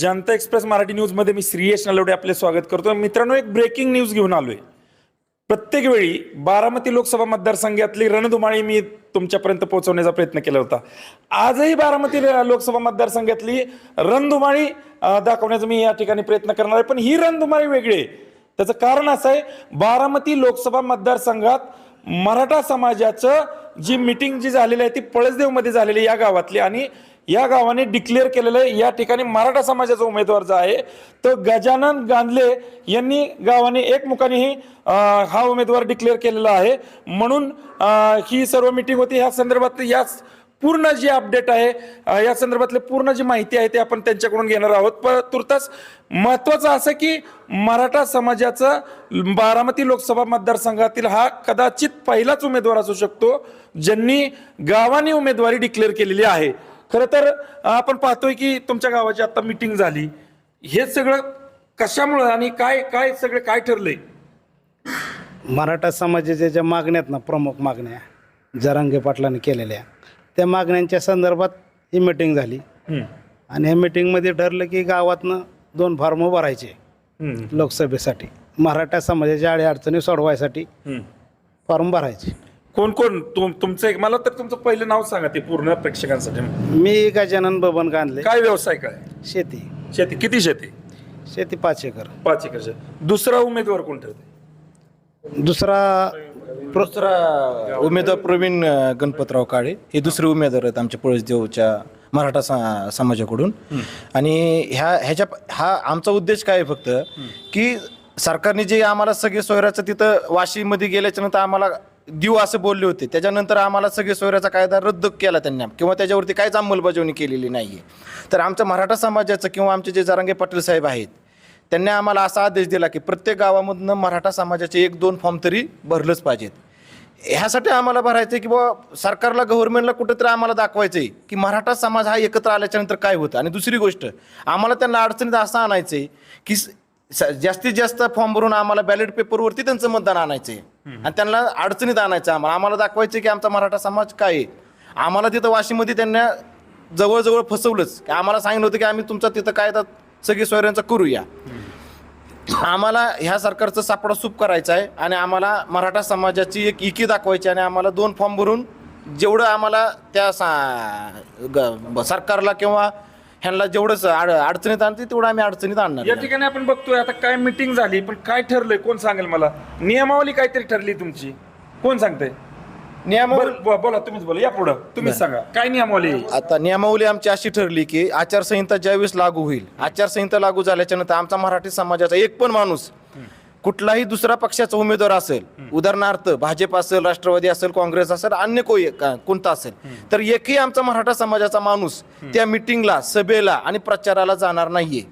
जनता express Marathi न्यूजमध्ये मी श्रीयश नलवडे आपले स्वागत करतो मित्रांनो एक ब्रेकिंग न्यूज घेऊन आलोय. प्रत्येक वेळी बारामती लोकसभा मतदारसंघातली रणधुमाळी मी तुमच्यापर्यंत पोहोचवण्याचा प्रयत्न केला होता. आजही बारामती लोकसभा मतदारसंघातली रणधुमाळी दाखवण्याचा मी या ठिकाणी प्रयत्न करणार आहे. पण ही रणधुमाळी वेगळी आहे. त्याचं कारण असं आहे बारामती लोकसभा मतदारसंघात मराठा समाजाचं जी मिटिंग जी झालेली आहे ती पळसदेवमध्ये झालेली या गावातली. आणि या गावाने डिक्लेअर केलेलं आहे. या ठिकाणी मराठा समाजाचा उमेदवार जो आहे तो गजानन गांधले यांनी गावाने एकमुखानेही हा उमेदवार डिक्लेअर केलेला आहे. म्हणून ही सर्व मिटिंग होती. ह्या संदर्भात याच पूर्ण जी अपडेट आहे या संदर्भातले पूर्ण जी माहिती आहे ते आपण त्यांच्याकडून घेणार आहोत. पण तुर्तास महत्वाचं असं की मराठा समाजाचा बारामती लोकसभा मतदारसंघातील हा कदाचित पहिलाच उमेदवार असू शकतो ज्यांनी गावाने उमेदवारी डिक्लेअर केलेली आहे. खरं तर आपण पाहतोय की तुमच्या गावाची आता मिटिंग झाली. हे सगळं कशामुळं आणि काय काय सगळं काय ठरलंय? मराठा समाजाच्या ज्या मागण्या आहेत ना प्रमुख मागण्या जरांगे पाटलांनी केलेल्या त्या मागण्यांच्या संदर्भात ही मिटिंग झाली. आणि ह्या मिटिंगमध्ये ठरलं की गावातनं दोन फॉर्म भरायचे लोकसभेसाठी. मराठा समाजाच्या अडीअडचणी सोडवायसाठी. फॉर्म भरायचे. कोण कोण? तुम तुमचं एक मला तर तुमचं पहिलं नाव सांगा ते पूर्ण प्रेक्षकांसाठी. मी गजानन बबन गांधले. काय व्यवसाय काय? शेती. शेती. किती शेती? शेती पाच एकर. पाच एकर शेती. दुसरा उमेदवार कोण ठरते दुसरा दुसरा उमेदवार प्रवीण अ, गणपतराव काळे. हे दुसरे उमेदवार आहेत आमच्या पळसदेवच्या मराठा सा- समाजाकडून. आणि ह्या ह्याच्या हा आमचा उद्देश काय आहे फक्त की सरकारने जे आम्हाला सगळे सोयऱ्याचं तिथं वाशीमध्ये गेल्याच्यानंतर आम्हाला देऊ असं बोलले होते. त्याच्यानंतर आम्हाला सगळे सोयऱ्याचा कायदा रद्द केला त्यांनी. किंवा त्याच्यावरती काहीच अंमलबजावणी केलेली नाही आहे तर आमच्या मराठा समाजाचं किंवा आमचे जे जारांगे पाटील साहेब आहेत त्यांनी आम्हाला असा आदेश दिला की प्रत्येक गावामधनं मराठा समाजाचे एक दोन फॉर्म तरी भरलंच पाहिजेत. ह्यासाठी आम्हाला भरायचं आहे की बाबा सरकारला गव्हर्नमेंटला कुठेतरी आम्हाला दाखवायचं आहे की मराठा समाज हा एकत्र आल्याच्यानंतर काय होतं. आणि दुसरी गोष्ट आम्हाला त्यांना अडचणीत असं आणायचं आहे की स- जास्तीत जास्त फॉर्म भरून आम्हाला बॅलेट पेपरवरती त्यांचं मतदान आणायचं आहे आणि त्यांना अडचणीत आणायचं आम्हाला. आम्हाला दाखवायचं की आमचा मराठा समाज काय आहे. आम्हाला तिथं वाशीमध्ये त्यांना जवळजवळ फसवलंच. की आम्हाला सांगितलं होतं की आम्ही तुमचा तिथं कायदा सगळी सोयऱ्यांचा करूया. आम्हाला ह्या सरकारचं सापडा सूप करायचा आहे आणि आम्हाला मराठा समाजाची एक इकी दाखवायची आणि आम्हाला दोन फॉर्म भरून जेवढं आम्हाला त्या सा ग- सरकारला किंवा ह्यांना जेवढंच अड अडचणीत आणते तेवढं आम्ही अडचणीत आणणार या नाही. ठिकाणी आपण बघतोय आता काय मिटिंग झाली पण काय ठरलंय? कोण सांगेल मला? नियमावली काहीतरी ठरली तुमची. कोण सांगते नियमावली बोला तुम्हीच बोला. या पुढं. तुम्हीच सांगा. काय नियमावली? आहे? आता नियमावली आमची अशी ठरली की आचारसंहिता ज्यावेळेस लागू होईल आचारसंहिता लागू झाल्याच्यानंतर आमचा मराठी समाजाचा एक पण माणूस कुठलाही दुसरा पक्षाचा उमेदवार असेल उदाहरणार्थ भाजप असेल राष्ट्रवादी असेल काँग्रेस असेल अन्य कोई का- कोणता असेल तर एकही आमचा मराठा समाजाचा माणूस त्या मिटिंगला सभेला आणि प्रचाराला जाणार नाहीये.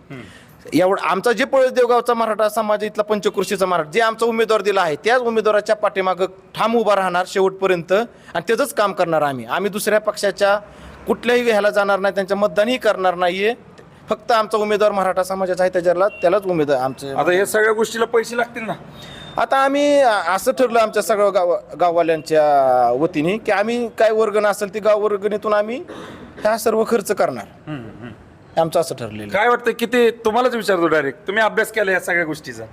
एवढं आमचा जे पळस देवगावचा मराठा समाज इथला पंचकृषीचा मराठा जे आमचा उमेदवार दिला आहे त्याच उमेदवाराच्या पाठीमागं ठाम उभा राहणार शेवटपर्यंत आणि त्याचंच काम करणार आम्ही. आम्ही दुसऱ्या पक्षाच्या कुठल्याही ह्याला जाणार नाही त्यांच्या मतदानही करणार नाहीये. फक्त आमचा उमेदवार मराठा समाजाचा आहे त्याच्याला त्यालाच उमेदवार आमचे. आता हे सगळ्या गोष्टीला पैसे लागतील ना? आता आम्ही असं ठरलं आमच्या सगळ्या गाव गाववाल्यांच्या वतीने की आम्ही काय वर्गण असेल ती गाव वर्गणीतून आम्ही ह्या सर्व खर्च करणार. आमचं असं ठरलेलं आहे. काय वाटतं किती तुम्हालाच विचारतो डायरेक्ट तुम्ही अभ्यास केला या सगळ्या गोष्टीचा.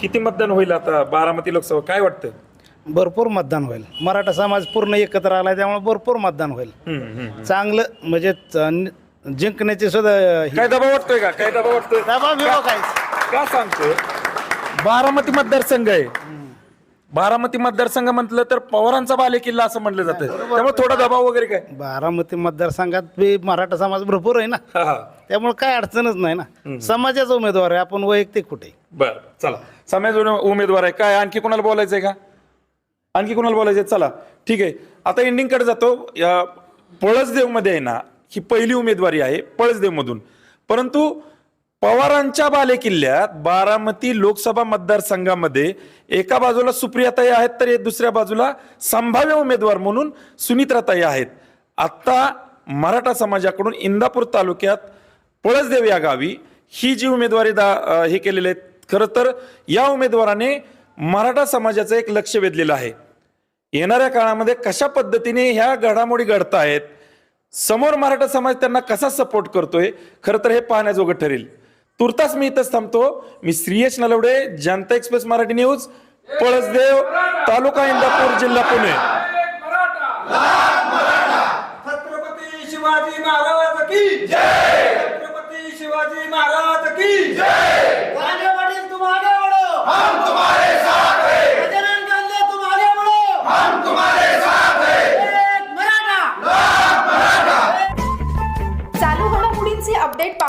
किती मतदान होईल आता बारामती लोकसभा? काय वाटतं? भरपूर मतदान होईल. मराठा समाज पूर्ण एकत्र आला त्यामुळे भरपूर मतदान होईल. चांगलं म्हणजे च- जिंकण्याची सुद्धा ही- काय दबाव वाटतोय का? काय दबाव वाटतोय? दबाव बिबाव? का सांगतो बारामती मतदारसंघ आहे. बारामती मतदारसंघ म्हटलं तर पवारांचा बालेकिल्ला असं म्हटलं जातं. त्यामुळे थोडा दबाव वगैरे काय? बारामती मतदारसंघात बी मराठा समाज भरपूर आहे ना. हा, हा. त्यामुळे काय अडचणच नाही ना. समाजाचा उमेदवार आहे. आपण वैयक्तिक कुठे? बर चला. समाज उमेदवार आहे. काय आणखी कोणाला बोलायचंय का? आणखी कोणाला बोलायचंय? चला. ठीक आहे. आता एंडिंगकडे जातो. या पळसदेवमध्ये आहे ना ही पहिली उमेदवारी आहे पळसदेवमधून. परंतु पवारांच्या बालेकिल्ल्यात बारामती लोकसभा मतदारसंघामध्ये एका बाजूला सुप्रियाताई आहेत तर दुसऱ्या बाजूला संभाव्य उमेदवार म्हणून सुनित्राताई आहेत. आत्ता मराठा समाजाकडून इंदापूर तालुक्यात पळसदेव या गावी ही जी उमेदवारी दा हे केलेले आहेत खरं तर या उमेदवाराने मराठा समाजाचं एक लक्ष वेधलेलं आहे. येणाऱ्या काळामध्ये कशा पद्धतीने ह्या घडामोडी घडतायत समोर मराठा समाज त्यांना कसा सपोर्ट करतोय खरं तर हे पाहण्याजोगं ठरेल. तुर्तास मी इथंच थांबतो. मी श्रीयश नलवडे जनता एक्सप्रेस मराठी न्यूज पळसदेव तालुका इंदापूर जिल्हा पुणे. छत्रपती शिवाजी महाराज की जय!